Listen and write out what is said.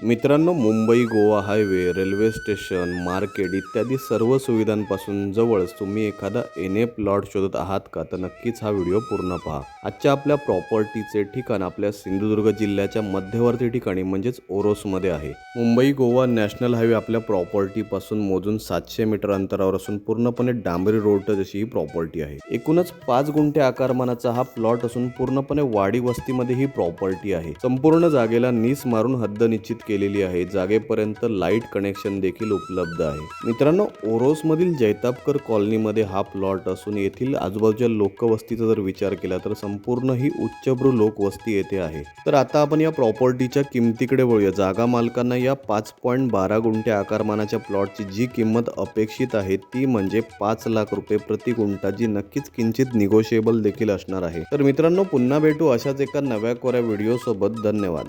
मित्रांनो Mumbai Goa highway railway station market इत्यादी सर्व सुविधांपासून जवळच तुम्ही एखादा एन ए प्लॉट शोधत आहात का? तर नक्कीच हा व्हिडिओ पूर्ण पहा. आजच्या आपल्या प्रॉपर्टीचे ठिकाण आपल्या सिंधुदुर्ग जिल्ह्याच्या मध्यवर्ती ठिकाणी म्हणजेच ओरोसमध्ये आहे. मुंबई गोवा नॅशनल हायवे आपल्या प्रॉपर्टीपासून मोजून सातशे मीटर अंतरावर असून पूर्णपणे डांबरी रोड जशी ही प्रॉपर्टी आहे. एकूणच पाच गुंठे आकारमानाचा हा प्लॉट असून पूर्णपणे वाडी वस्तीमध्ये ही प्रॉपर्टी आहे. संपूर्ण जागेला नीस मारून हद्द निश्चित केलेली आहे. जागेपर्यंत लाइट कनेक्शन देखील उपलब्ध आहे. मित्रांनो ओरोसमधील जैतापकर कॉलनीमध्ये हा प्लॉट असून येथील आजूबाजूच्या लोकवस्तीचा जर विचार केला तर संपूर्ण ही उच्चभ्रू लोकवस्ती येथे आहे. तर आता आपण या प्रॉपर्टीच्या किमतीकडे वळूया. जागा मालकांना या पाच पॉईंट बारा गुंठ्या आकारमानाच्या प्लॉटची जी किंमत अपेक्षित आहे ती म्हणजे पाच लाख रुपये प्रति गुंठा जी नक्कीच किंचित निगोशिएबल देखील असणार आहे. तर मित्रांनो पुन्हा भेटू अशाच एका नव्या कोऱ्या व्हिडिओ सोबत. धन्यवाद.